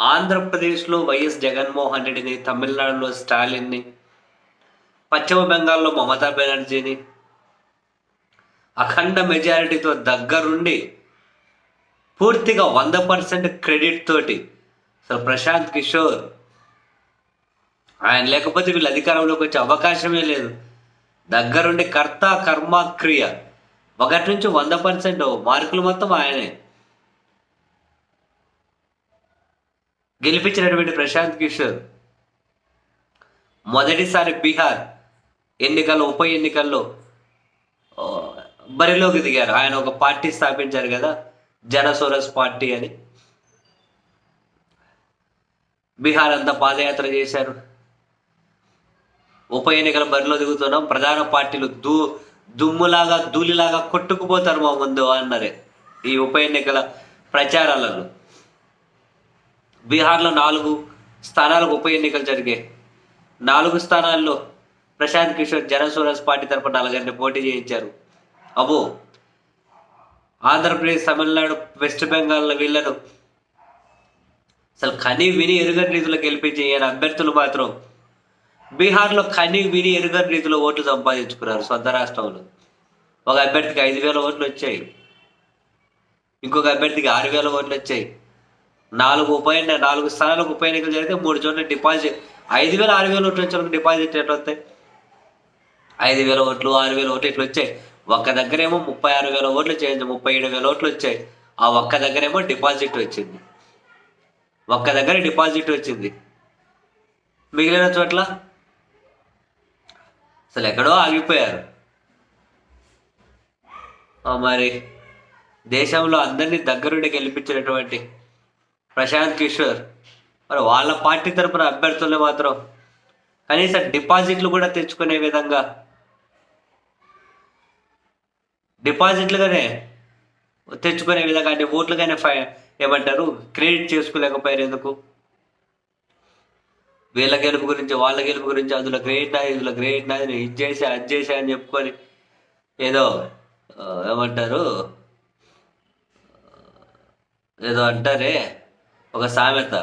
ఆంధ్రప్రదేశ్లో వైఎస్ జగన్మోహన్ రెడ్డిని తమిళనాడులో స్టాలిన్ని పశ్చిమ బెంగాల్లో మమతా బెనర్జీని అఖండ మెజారిటీతో దగ్గరుండి పూర్తిగా వంద పర్సెంట్ క్రెడిట్ తోటి అసలు ప్రశాంత్ కిషోర్ ఆయన లేకపోతే వీళ్ళు అధికారంలోకి వచ్చే అవకాశమే లేదు. దగ్గరుండి కర్త కర్మ క్రియ ఒకటి నుంచి వంద పర్సెంట్ మార్కులు మొత్తం ఆయనే. గెలిపించినటువంటి ప్రశాంత్ కిషోర్ మొదటిసారి బీహార్ ఎన్నికల్లో ఉప ఎన్నికల్లో బరిలోకి దిగారు. ఆయన ఒక పార్టీ స్థాపించారు కదా జనసోరస్ పార్టీ అని. బీహార్ అంతా పాదయాత్ర చేశారు. ఉప ఎన్నికల బరిలో దిగుతున్నాం. ప్రధాన పార్టీలు దూ దుమ్ములాగా ధూళిలాగా కొట్టుకుపోతారు మా ముందు అన్నారే ఈ ఉప ఎన్నికల ప్రచారాలలో. బీహార్లో నాలుగు స్థానాలకు ఉప ఎన్నికలు జరిగాయి. నాలుగు స్థానాల్లో ప్రశాంత్ కిషోర్ జనసూరస్ పార్టీ తరపున నలుగురిని పోటీ చేయించారు. అబో ఆంధ్రప్రదేశ్ తమిళనాడు వెస్ట్ బెంగాల్ వీళ్ళను అసలు కని విని ఎరుగని రీతిలో గెలిపించి ఈయన అభ్యర్థులు మాత్రం బీహార్లో కని విని ఎరుగని రీతిలో ఓట్లు సంపాదించుకున్నారు సొంత రాష్ట్రంలో. ఒక అభ్యర్థికి ఐదు వేల ఓట్లు వచ్చాయి. ఇంకొక అభ్యర్థికి ఆరు వేల ఓట్లు వచ్చాయి. నాలుగు ఉప నాలుగు స్థానాలకు ఉప ఎన్నికలు జరిగితే మూడు చోట్ల డిపాజిట్. ఐదు వేల ఆరు వేల ఓట్లు వచ్చే డిపాజిట్ ఎట్లా వస్తాయి? ఐదు వేల ఓట్లు ఆరు వేల ఓట్లు ఇట్లా వచ్చాయి. ఒక్క దగ్గరేమో ముప్పై ఆరు వేల ఓట్లు చేయించి ముప్పై ఏడు వేల ఓట్లు వచ్చాయి. ఆ ఒక్క దగ్గరేమో డిపాజిట్ వచ్చింది. ఒక్క దగ్గర డిపాజిట్ వచ్చింది. మిగిలిన చోట్ల? అసలు ఎక్కడో ఆగిపోయారు. మరి దేశంలో అందరినీ దగ్గరుండి గెలిపించినటువంటి ప్రశాంత్ కిషోర్. మరి వాళ్ళ పార్టీ తరపున అభ్యర్థులు మాత్రం కనీసం డిపాజిట్లు కూడా తెచ్చుకునే విధంగా డిపాజిట్లుగానే తెచ్చుకునే విధంగా అంటే ఓట్లుగానే ఫై ఏమంటారు క్రెడిట్ చేసుకోలేకపోయారు ఎందుకు? వీళ్ళ గెలుపు గురించి వాళ్ళ గెలుపు గురించి అందులో గ్రేట్ నాది ఇందులో గ్రేట్ నాది ఇది చేసా అది చేసా అని చెప్పుకొని ఏదో ఏమంటారు ఏదో అంటారే ఒక సామెత.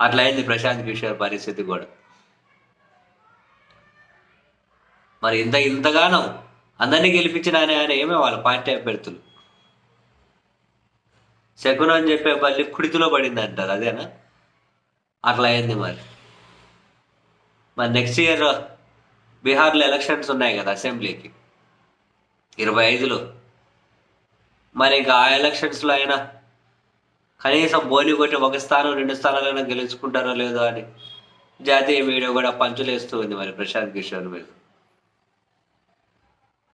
అట్లా అయింది ప్రశాంత్ కిషోర్ పరిస్థితి కూడా. మరి ఇంత ఇంతగానో అందరినీ గెలిపించిన ఆయన ఆయన ఏమే వాళ్ళ పార్టీ అభ్యర్థులు? శకునం అని చెప్పే బల్లి కుడితిలో పడింది అంటారు అదేనా? అట్లా అయింది మరి. మరి నెక్స్ట్ ఇయర్ బీహార్లో ఎలక్షన్స్ ఉన్నాయి కదా అసెంబ్లీకి. ఇరవై ఐదులో. మరి ఇంకా ఆ ఎలక్షన్స్లో అయినా కనీసం బోని కొట్టి ఒక స్థానం రెండు స్థానాలైనా గెలుచుకుంటారో లేదో అని జాతీయ మీడియా కూడా పంచులేస్తూ ఉంది మరి ప్రశాంత్ కిషోర్ మీద.